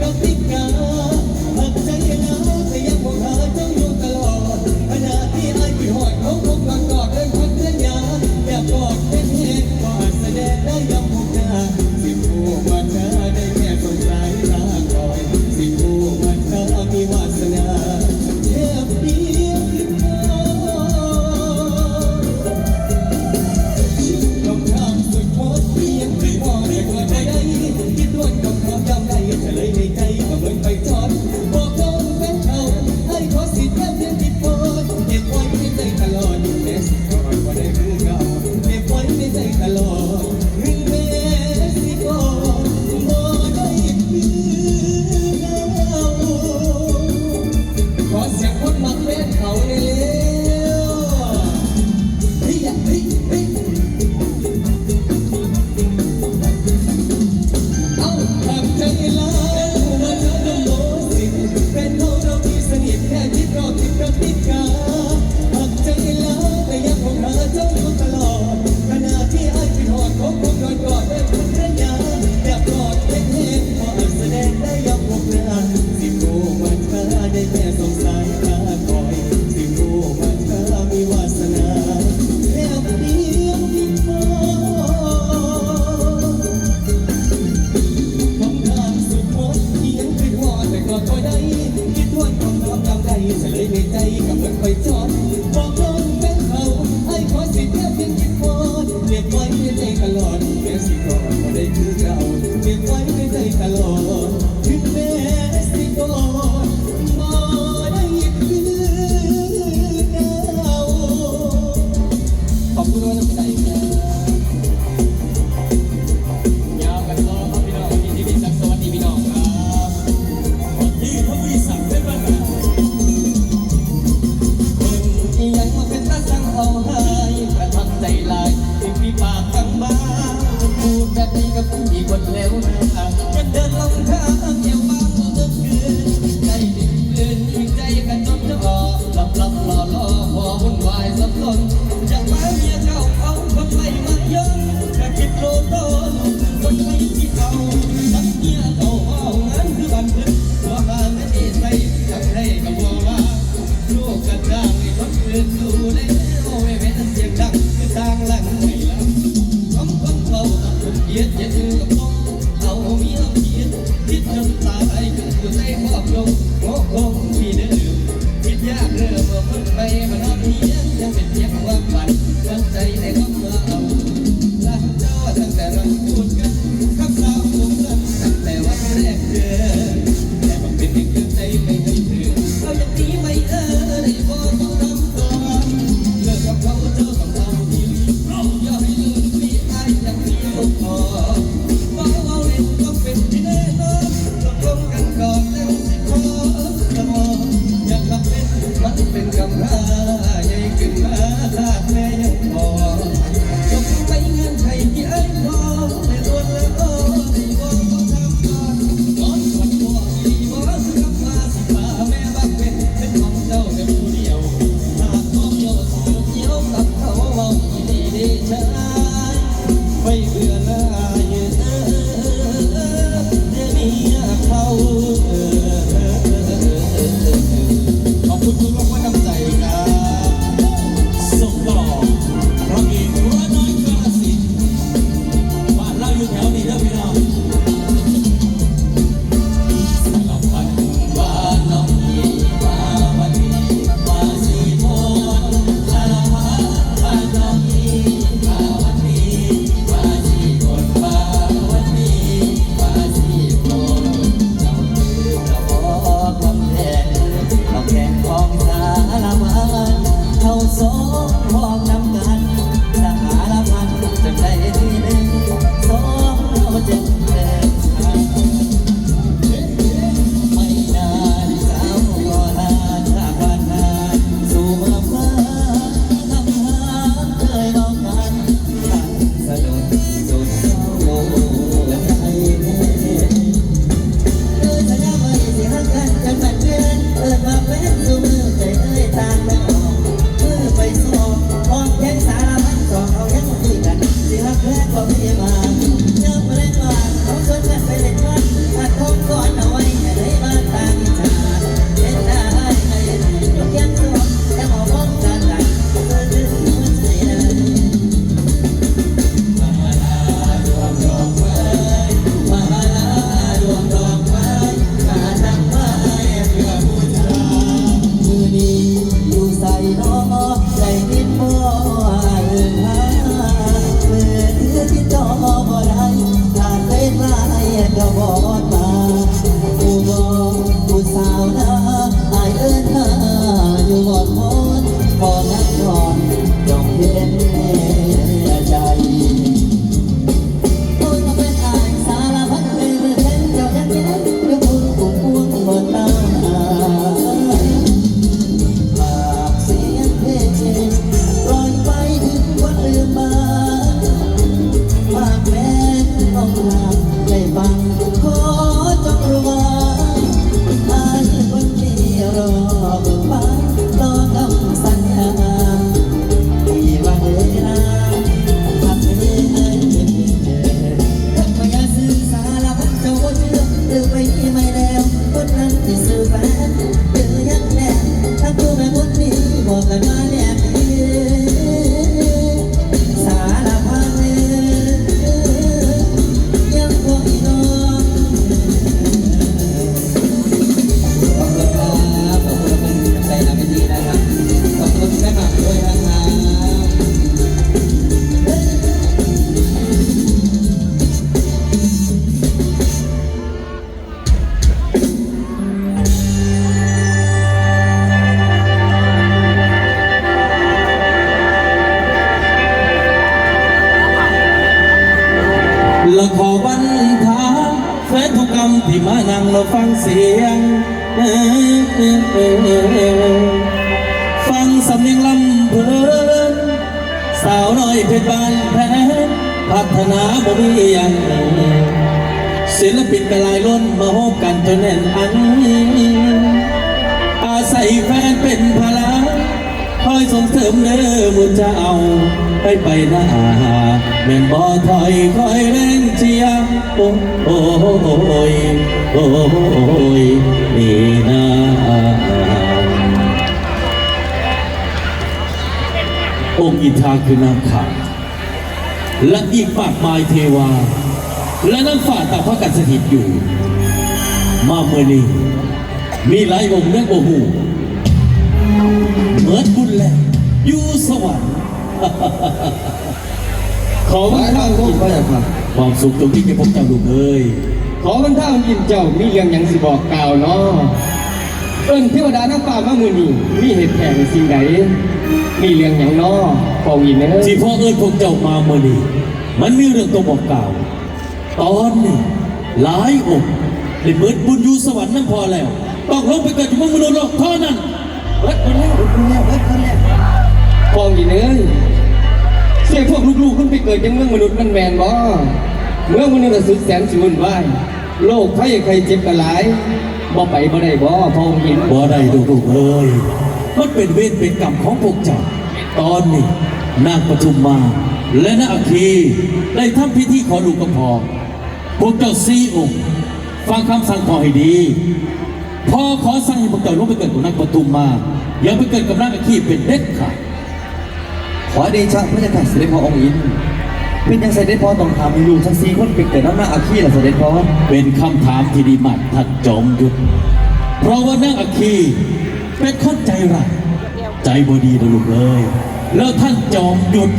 Don't ตลอดเมื่อสิก่อนบ่ได้คือเก่าเก็บไว้ในใจตลอด เรื่อบ่มุ่งไปมันนอนเพียงยังเป็นเพียงความฝันตั้งใจในความ yeah. บันทาแฟนทุกกรรมที่มานั่งเราฟังเสียง ฟังสำเนียงลำเพลินสาวน้อยเพชรบานแพ้พัฒนาบ่มียังศิลปินกระลายล้นมาพบกันจนแน่นอัน อาศัยแฟนเป็นพลังคอยส่งเสริมเด้อมุนจะเอาให้ไปหน้าแม่นบ่ถอยคอยแรงเชีย ร์โอ้โอ้ยโอ้ยนี่นาองค์อิทาคือนางขาและอีกมากมายเทวา และนั่งฝ่าตาพระกัสถิตอยู่ มาเมื่อนี้มีหลายองค์เรื่องโอหูเหมือนบุญแหละอยู่สวรรค์ขอบันเท่ากินว่าอย่างไร ความสุขตรงที่แกพบเจ้าลูกเอ้ยขอบรรเทากินเจ้ามีเรื่องหยังสิบอกกล่าวเนาะเอิ้นเทวดาน้ำฟ้ามามือนี้มีเหตุแผนสิ่งใดมีเรื่องหยังเนาะฟองยินเนอะที่พ่อเอิญพวกเจ้ามาเมื่อนี้มันมีเรื่องต้องบอกกล่าว ตอนนี้หลายองค์ได้เหมือนบุญอยู่สวรรค์นั่นพอแล้ว ต้องลงไปเกิดอยู่เมืองมนุษย์โลกเท่านั้น เบิดบุญแล้วเบิดบุญแล้วเบิดบุญแล้วฟองยินเอ้ย เสียพวกลูกๆขึ้นไปเกิดยังเมืองมนุษย์มันแมนบ่เมืองมนุษย์น่ะสุดแสนสิวุ่นวายโลกภัยใครเจ็บกันหลายบ่ไปบ่ได้บ่พองยินบ่ได้ดูลูกเอ้ยมันเป็นเวรเป็นกรรมของพวกเจ้าตอนนี้นางปทุมมา และนางอัคคีได้ทำพิธีขอลูกกระพอพวกเจ้าซีองค์ฟังคำสั่งพอให้ดีพ่อขอสั่งให้พวกเจ้าลงไปเกิดกับนางปทุมมา อย่าไปเกิดกับนางอัคคีเป็นเด็ดขาด ขอเดชะพระเจ้าค่ะเสด็จพ่อองค์อินเป็นยังเสด็จพ่อต้องถามให้ลูกทั้งสี่คนเป็นเกิดน้ำหน้าอาคีล่ะเสด็จพ่อเป็นคำถามที่ดีมากท่านจอมยุทธเพราะว่านางอาคีเป็นคนใจร้ายใจบดีนะลูกเลย แล้วท่านจอมยุทธ